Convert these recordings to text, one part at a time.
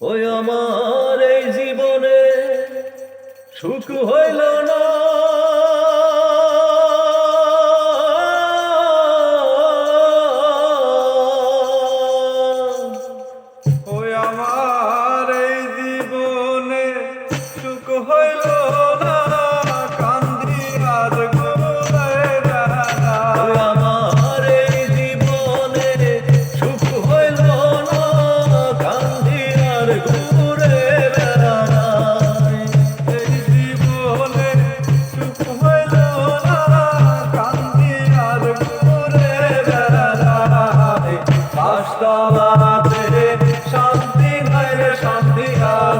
ওই আমার এই জীবনে সুখ হইল না। ওই আমার এই জীবনে সুখ হইল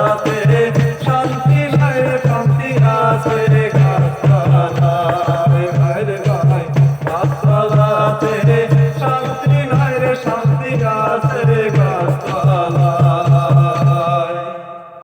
আছে শান্তি নাই শান্তি আছে।